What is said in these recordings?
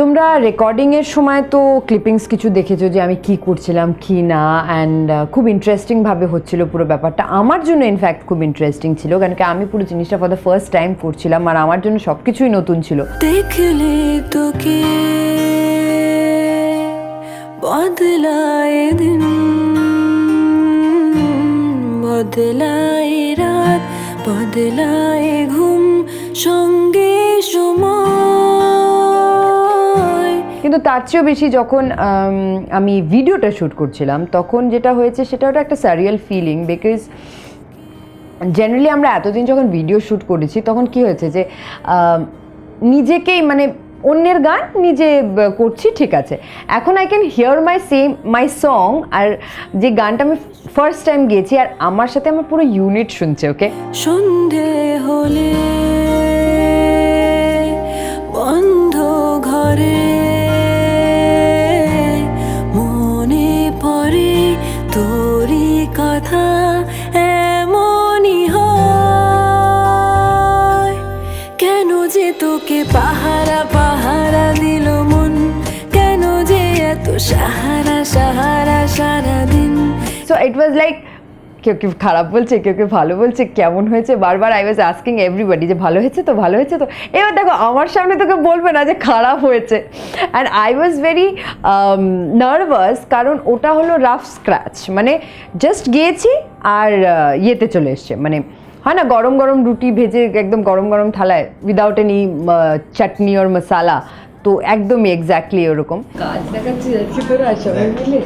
তোমরা রেকর্ডিংয়ের সময় তো ক্লিপিংস কিছু দেখেছ যে আমি কি করছিলাম, কি না অ্যান্ড খুব ইন্টারেস্টিংভাবে হচ্ছিল পুরো ব্যাপারটা। আমার জন্য ইনফ্যাক্ট খুব ইন্টারেস্টিং ছিল, কারণ কি আমি পুরো জিনিসটা ফর দ্য ফার্স্ট টাইম করছিলাম, আর আমার জন্য সব কিছুই নতুন ছিল। দেখলে তোকে বদলায় দিন, বদলায় রাত, বদলায় ঘুম, সঙ্গে কিন্তু তার চেয়েও বেশি যখন আমি ভিডিওটা শ্যুট করছিলাম, তখন যেটা হয়েছে সেটা ওটা একটা সারিয়াল ফিলিং বিকজ জেনারেলি আমরা এতদিন যখন ভিডিও শ্যুট করেছি, তখন কি হয়েছে যে নিজেকেই মানে অন্যের গান নিজে করছি, ঠিক আছে। এখন I can hear my same my song আর যে গানটা আমি ফার্স্ট টাইম গেয়েছি আর আমার সাথে আমার পুরো ইউনিট শুনছে ওকে সন্ধে হলে কথা এমনই হয়। কেন যে তোকে পাহারা পাহারা দিল মন? কেন যে এত সাহারা সাহারা সারাদিন? সো ইট ওয়াজ লাইক কেউ কেউ খারাপ বলছে, কেউ কেউ ভালো বলছে, কেমন হয়েছে? বারবার আই ওয়াজ আস্কিং এভরিবডি যে ভালো হয়েছে তো, ভালো হয়েছে তো। এবার দেখো, আমার সামনে তোকে বলবে না যে খারাপ হয়েছে। And I was very nervous কারণ ওটা হলো রাফ স্ক্র্যাচ মানে জাস্ট গিয়েছি আর ইয়েতে চলে এসছে। মানে হয় না, গরম গরম রুটি ভেজে একদম গরম গরম থালায় উইদাউট এনি চাটনি ওর মশালা তো একদমই এক্স্যাক্টলি ওরকম। কাজ দেখাচ্ছে সবাই মিলে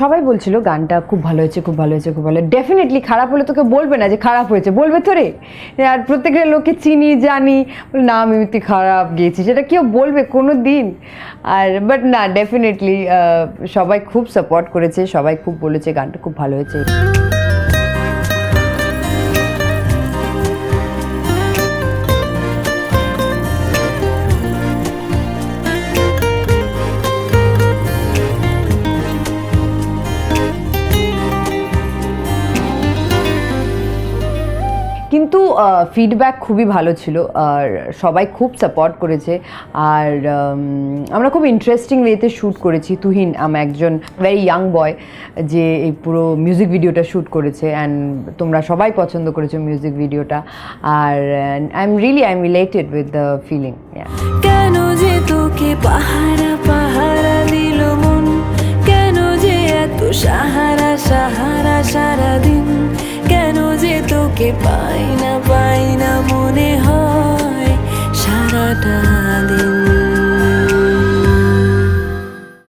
সবাই বলছিল গানটা খুব ভালো হয়েছে, খুব ভালো হয়েছে, খুব ভালো ডেফিনেটলি খারাপ হলে তোকে বলবে না যে খারাপ হয়েছে। বলবে তো রে। আর প্রত্যেকটা লোককে চিনি, জানি। না, আমি তুই খারাপ গেয়েছি। সেটা কেউ বলবে কোনো দিন আর বাট না ডেফিনেটলি সবাই খুব সাপোর্ট করেছে, সবাই খুব বলেছে, গানটা খুব ভালো হয়েছে। কিন্তু ফিডব্যাক খুবই ভালো ছিল আর সবাই খুব সাপোর্ট করেছে। আর আমরা খুব ইন্টারেস্টিং ওয়েতে শ্যুট করেছি। তুহিন আমার একজন ভেরি ইয়াং বয় যে এই পুরো মিউজিক ভিডিওটা শ্যুট করেছে অ্যান্ড তোমরা সবাই পছন্দ করেছ মিউজিক ভিডিওটা আর I am really I am related with the feeling কেন যে তোকে পাহারা পাহারা দিল মন? কেন যে এত সাহারা সাহারা সারাদিন কেন তোকে পাই না পাই না মনে হয় সারাটা দিন।